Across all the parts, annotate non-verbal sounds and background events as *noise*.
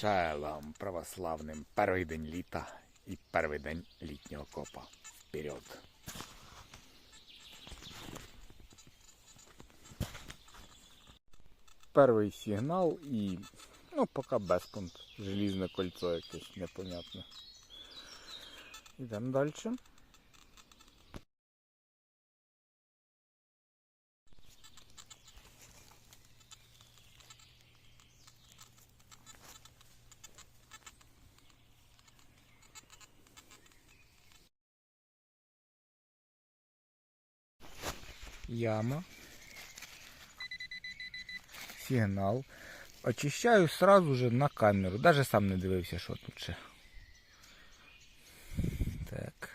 Шалом православним. Перший день літа і перший день літнього копа. Вперед. Перший сигнал і, ну, поки без пункт. Желізне кольцо якесь непонятне. Йдемо далі. Яма. Сигнал. Очищаю сразу же на камеру. Даже сам не дивився, що тут ще. Так.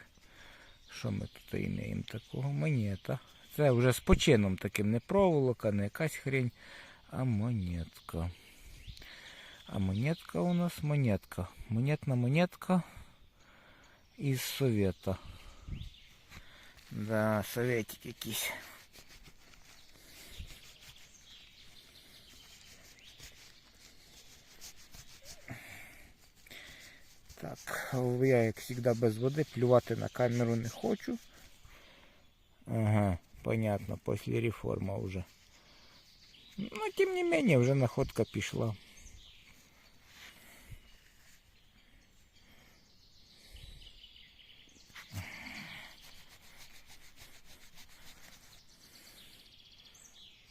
Що ми тут імеємо такого? Монета. Це вже з почином таким не проволока, не якась хрень, а монетка. А монетка у нас монетка. Монетна монетка із совета. Да, советик якийсь. Так, я, як завжди, без води, плювати на камеру не хочу. Ага, понятно, після реформи вже. Ну, тим не менее, вже находка пішла.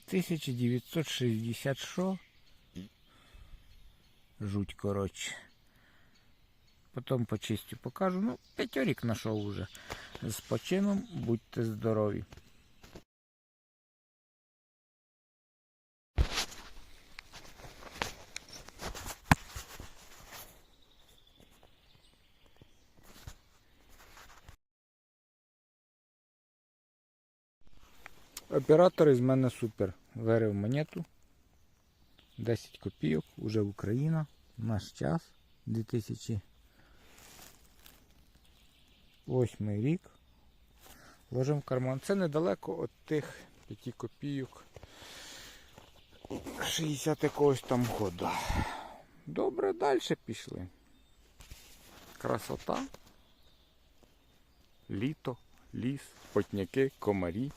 Тисяча дев'ятсот шістдесят що? Жуть, коротше. Потім почистю покажу. Ну, п'ятьорік знайшов уже. З почином будьте здорові. Оператор із мене супер. Вирив монету. 10 копійок, уже Україна. Наш час. 2008 рік. Ложимо в карман. Це недалеко від тих 5 копійок. 60 якогось там года. Добре, далі пішли. Красота. Літо, ліс, потняки, комарі.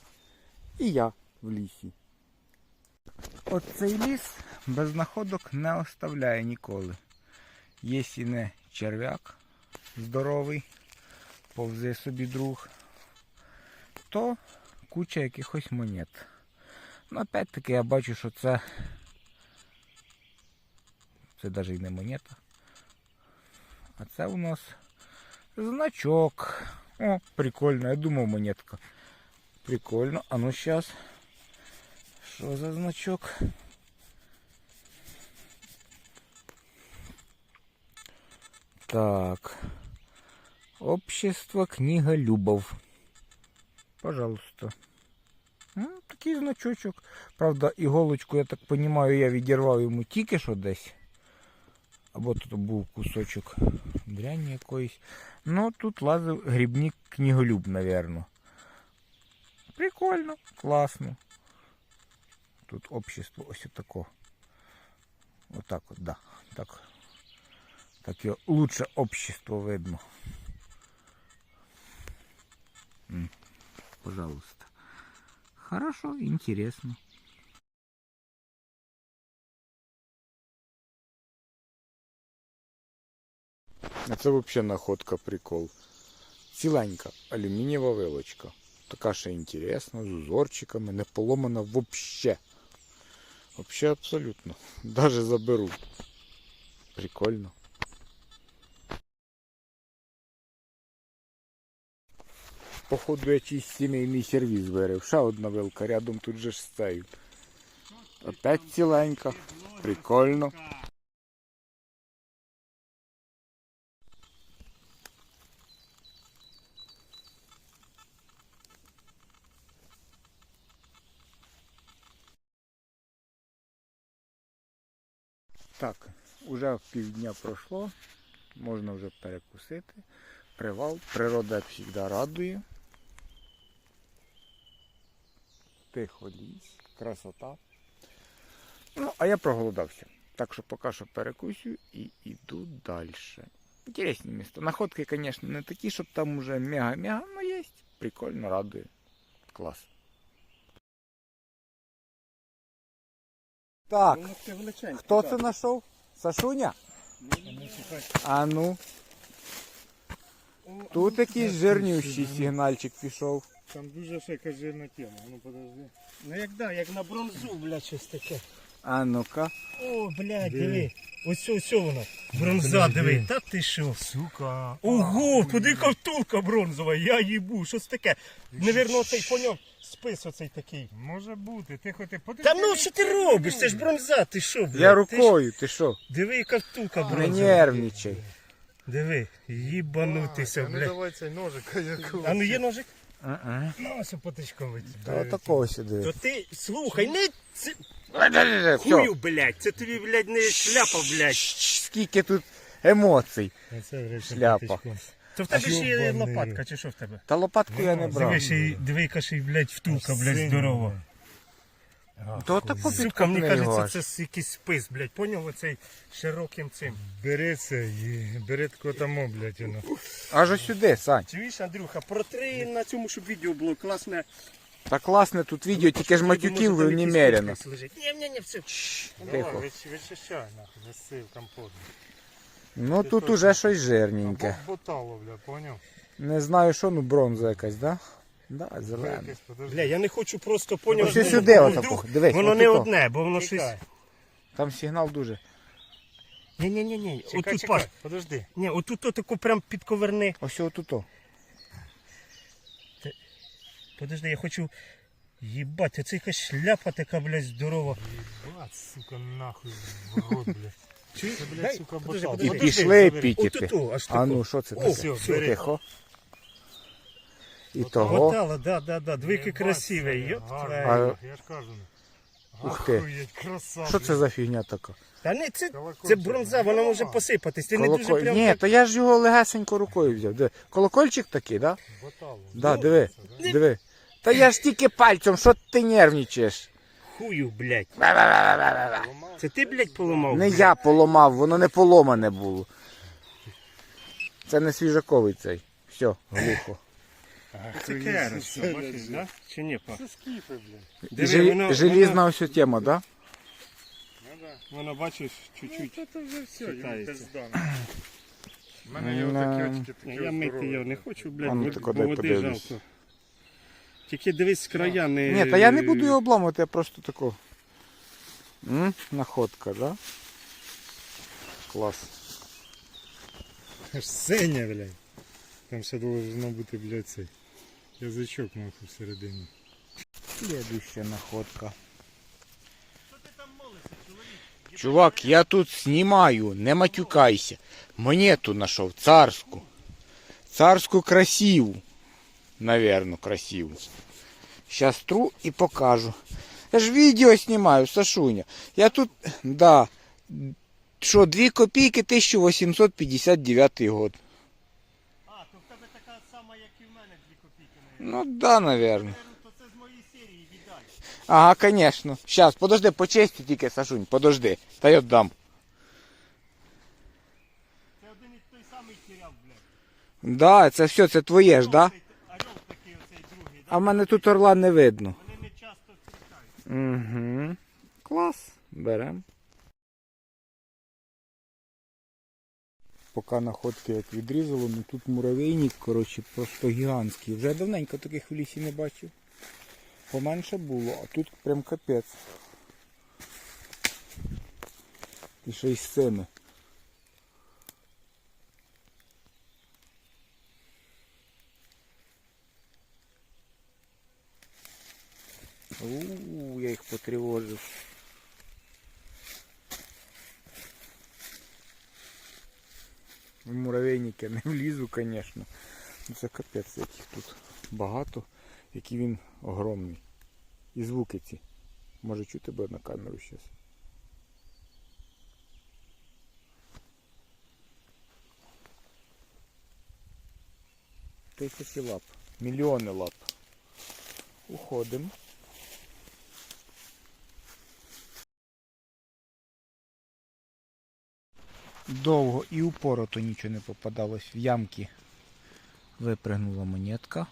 І я в лісі. Оцей ліс без знаходок не оставляє ніколи. Якщо не черв'як здоровий, повзе собі друг, то куча якихось монет. Ну, опять-таки я бачу, що це. Це навіть не монета. А це у нас значок. О, прикольно, я думав монетка. Прикольно. А ну сейчас. Що за значок? Так. Общество книга Любов. Пожалуйста. Ну, такий значочок. Правда, іголочку, я так розумію, я відірвав йому тільки що десь. Або тут був кусочок дряні якоїсь. Ну, тут лазив грибник книголюб, напевно. Прикольно, класно. Тут общество ось тако. Отак от, да. Так. Так його лучше общество видно. М, Пожалуйста. Хорошо, интересно. А це взагалі находка прикол. Ціленька алюмінієва вилочка. Така ще інтересна, з узорчиками, не поломана вообще. Вообще абсолютно. Даже заберу. Прикольно. Походу я чийсь сімейний сервіс вирив. Ще одна вилка рядом тут же ж з. Опять ціленька. Прикольно. Так, уже півдня пройшло, можна вже перекусити. Привал, природа як завжди радує. Тихо ліс, красота. Ну, а я проголодався. Так що поки що перекусю і йду далі. Інтересні міста. Находки, звісно, не такі, щоб там уже мега-мега, але є. Прикольно, радує. Клас. Так, хто це знайшов? Сашуня? А ну. Тут якийсь жирнющий сигнальчик пішов. Там дуже ще жирна тема. Ну подожди. Ну як да, як на бронзу, блядь, щось таке. А ну-ка. О, блядь, диви. Ось ось воно. Бронза, диви. Та ти що? Сука. Ого, куди ковтулка бронзова, я їбу, що це таке? Невірно, оцей поняв спис оцей такий. Може бути, тихо ти подивись. Та ну що ти робиш? Це ж бронза, ти що, блядь? Я Ти ж- рукою, ти що? Диви, яка втулка Не бронзова. нервничай. Диви, їбанутися, Ну блядь. давай цей ножик, як А ну є ножик? А-а. Ну, ось потичком вийти. Та такого сюди. То ти слухай, не це хую, блядь, це тобі, блядь, не шляпа, блядь. Скільки тут емоцій. Це вже Шляпа. То в тебе ще є лопатка, чи що в тебе? Та лопатку я не брав. Диви, ще й диви, яка ще й, блядь, втулка, блядь, здорова. То таку Сука, мені кажеться, це якийсь спис, блядь, поняв оцей широким цим. Бери це і бери тако тому, блядь, воно. Аж ось сюди, Сань. Чуєш, Андрюха, протри на цьому, щоб відео було класне. Та класне тут відео, тільки ж матюків немерено. Ні, ні, ні, все. Тихо. Вичищай, нахуй, неси в компот. Ну тут уже щось жирненьке. Або ботало, бля, поняв? Не знаю що, ну бронза якась, да? Да, подожди. Бля, я не хочу просто поняв. Ось ну, сюди отако, дивись, Воно не одне, бо воно щось. Там сигнал дуже. Ні, ні, ні, ні. чекай, Отут чекай, паш. подожди. Ні, отут таку прям підковерни. Ось отуто. Подожди, я хочу. Їбать, оце якась шляпа така, блядь, здорова. Бац, сука, нахуй в рот, блядь. Це, блядь, сука, подожди, ботал. І подожди. пішли. Отут, аж А тако. ну що це О, таке? все, бери. Тихо. І того. Мотала, да, да, да. Двійки красиві. Йоп твою. А- Я ж кажу. Ух ти. Охуєть, Що це за фігня така? Та не, це, це Колокольчик. бронза, вона може посипатись. Ти не дуже Колоколь... прям. Ні, так- то я ж його легесенько рукою взяв. Диви. Колокольчик такий, да? Ботало. Да, Ну, диви, диви. Та я ж тільки пальцем, що ти нервничаєш? Хую, блядь. Це ти, блядь, поламав? Не я поламав, воно не поломане було. Це не свіжаковий цей. Все, глухо. Це керес, бачиш, да? Чи ні, па? Це скіфи, блядь. Жел- воно- Желізна ось тема, да? Воно, бачиш, чуть-чуть. Ну, це вже все, йому Читається. пизда. У мене є отакі очки, Ні, такі Я мити його не хочу, блядь, А ну, бо- тако бо дай води подивлюсь. жалко. Тільки дивись з края не... Ні, та я не буду його обламувати, я просто таку. М? Находка, да? Клас. Аж синя, блядь. Там ще должно бути, блядь, цей язичок нахуй всередині. Следующая находка. Чувак, я тут снимаю, не матюкайся. Монету нашел, царскую. Царскую красиву. Наверное, красиву. Сейчас тру и покажу. Я ж видео снимаю, Сашуня. Я тут, да, что, 2 копейки 1859 год. А, то в тебе така сама, як і в мене, дві копійки. Ну да, наверное. Ага, конечно. Сейчас, подожди, по честі тільки, Сашунь, подожди. Та я дам. Це один і той самий тіряв, блядь. Да, це все, це твоє ж, да? А в мене тут орла не видно. Вони не часто. Угу. Клас. Берем. Поки находки як відрізало, ну тут муравейник, коротше, просто гігантський. Вже давненько таких в лісі не бачив. Поменше було, а тут прям капець. І ще й з цими. У, я їх потривожив. В муравейники не влізу, звісно. Ну це капець, яких тут багато, який він огромний. І звуки ці. Може чути буде на камеру зараз. Тисячі лап. Мільйони лап. Уходимо. довго і упорото нічого не попадалось. В ямки випрыгнула монетка.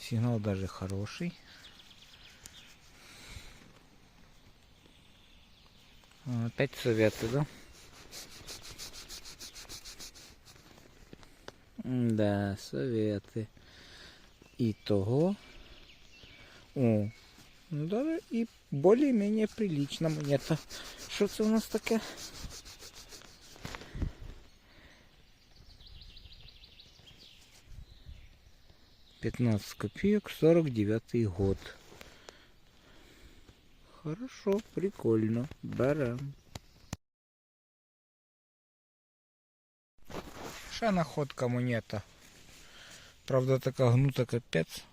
Сигнал даже хороший. А, Опять советы, да? Да, советы. И того. О, ну даже и более-менее прилично монета. Що це у нас таке? Пятнадцать копеек, сорок девятый год. Хорошо, прикольно. Берем. Ще находка монета. Правда така гнута капець.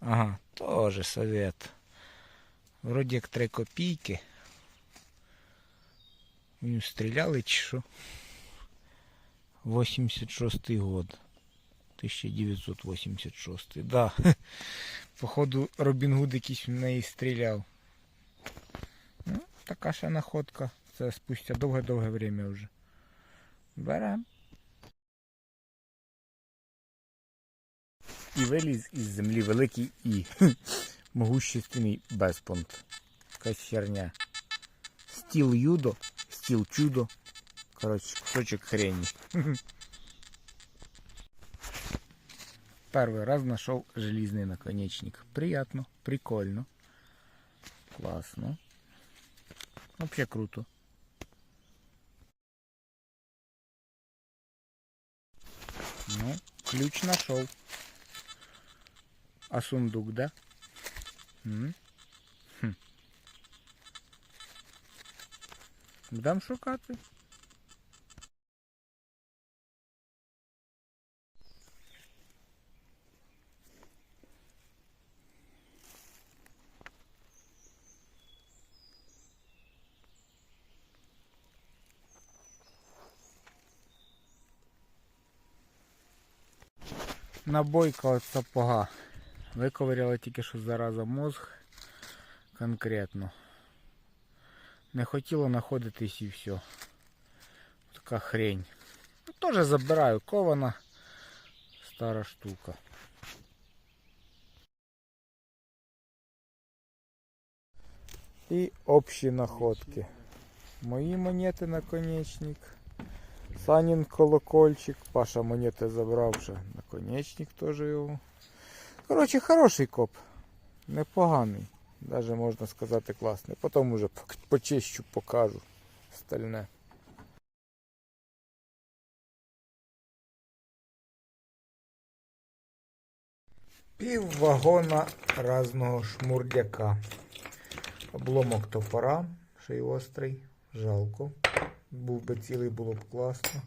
Ага, тоже совет. Вроді як 3 копійки. В нього стріляли чи що? 86 год. 1986. Да. *laughs* Походу Робін Гуд якийсь в неї стріляв. Ну, така ще находка. Це спустя довге-довге время вже. Берем. І виліз із землі великий і *laughs* могущественний безпонт. Якась херня. Стіл юдо, стіл чудо. Коротше, кусочок хрені. *laughs* Первый раз нашел железный наконечник. Приятно, прикольно. Классно. Вообще круто. Ну, ключ нашел. А сундук, да? М? Хм. Шукати. Набойка от сапога. Виковиряла тільки що зараза мозг конкретно. Не хотіло знаходитись і все. Така хрень. Ну, Теж забираю кована. Стара штука. І общі находки. Мої монети наконечник. Санін колокольчик. Паша монети забрав ще. Наконечник теж його. Коротше, хороший коп. Непоганий. Даже можна сказати класний. Потім уже почищу, покажу. Стальне. Пів вагона разного шмурдяка. Обломок топора, ще й острий. Жалко. Був би цілий, було б класно.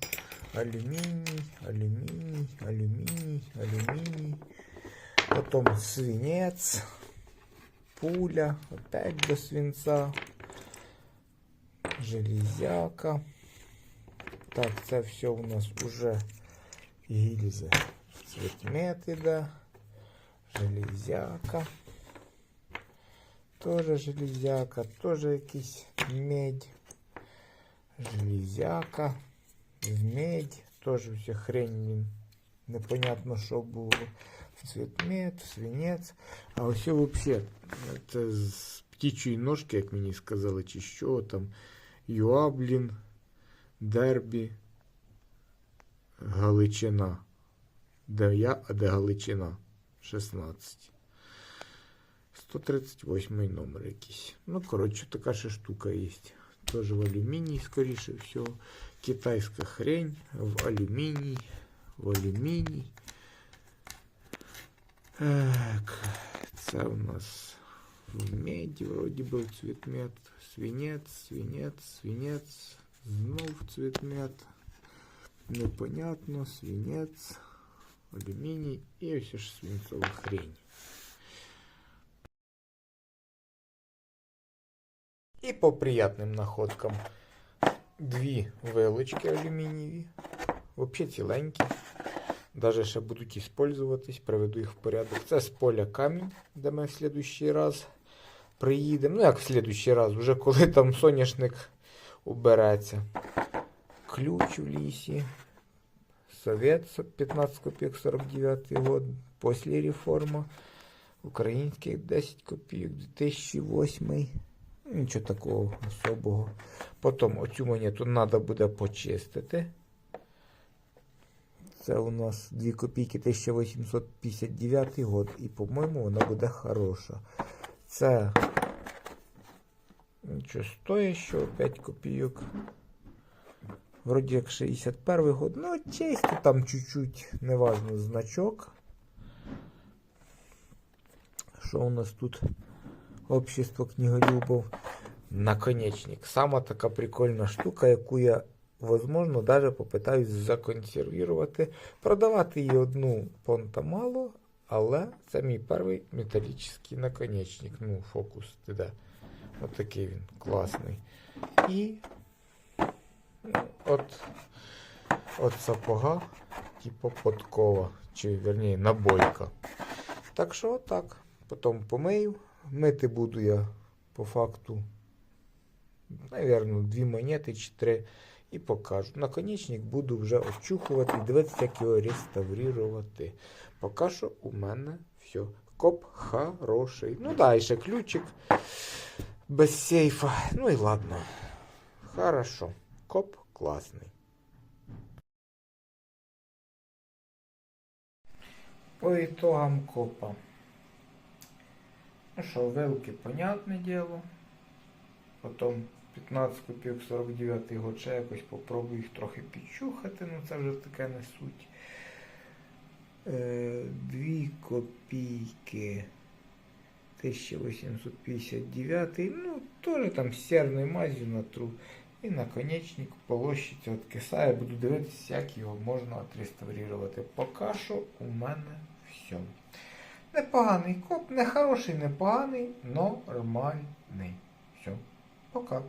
Алюміній, алюміній, алюміній, алюміній. Потім свинець, пуля, опять до свинца, железяка. Так, це все у нас уже гільзи. Цветмет іде, железяка. Тоже железяка, тоже якийсь медь. Железяка. В медь. Тоже вся хрень, блін. Непонятно, що було. В цветмет, в свинець. А ось взагалі, це з птічої ножки, як мені сказали, чи що там. Юа, блін, дербі, Галичина. Де я, а де Галичина? 16. 138 номер якийсь. Ну, коротше, така ще штука є. Тоже в алюміній, скоріше всього. Китайська хрень в алюміній. В алюміній. Так, це у нас в меді, вроді би цвітмет. Свинець, свинець, свинець. Знов цвітмет. Непонятно, свинець, алюміній і ось ж свинцова хрень. І по приятним находкам. Дві вилочки алюмінієві. Взагалі ціленькі. Даже ще будуть іспользуватись, приведу їх в порядок. Це з поля камінь, де ми в следующий раз приїдемо. Ну, як в слідущий раз, вже коли там соняшник убереться. Ключ в лісі. Совет 15 копійок 49 год. Після реформи. Українських 10 копійок 2008. Ну, Нічого такого особого. Потім оцю монету треба буде почистити. Це у нас 2 копійки 1859 год. І, по-моєму, вона буде хороша. Це нічого стоїть, що 5 копійок. Вроді як 61 год. Ну, чисто там чуть-чуть, неважно, значок. Що у нас тут? Общество книголюбов. Наконечник. Сама така прикольна штука, яку я, возможно, даже попитаюсь законсервувати. Продавати її одну понта мало, але це мій перший металічний наконечник. Ну, фокус іде. От такий він класний. І ну, от, от сапога, типу подкова, чи верніше набойка. Так що отак. Потім помию. Мити буду я по факту, навірно, дві монети чи три. І покажу. Наконечник буду вже очухувати і дивитися, як його реставрувати. Поки що у мене все. Коп хороший. Ну да, ще ключик без сейфа. Ну і ладно. Хорошо. Коп класний. По итогам копа. Ну що, вилки, понятне діло. Потім 15 копійок 49 год ще якось попробую їх трохи підчухати, ну це вже таке не суть. Е, 2 копійки 1859, ну теж там сірною мазью натру. І наконечник полощиться від киса. Я буду дивитися, як його можна отреставрувати. Поки що у мене все. Непоганий коп, не хороший, не поганий, но нормальний. Все. Пока.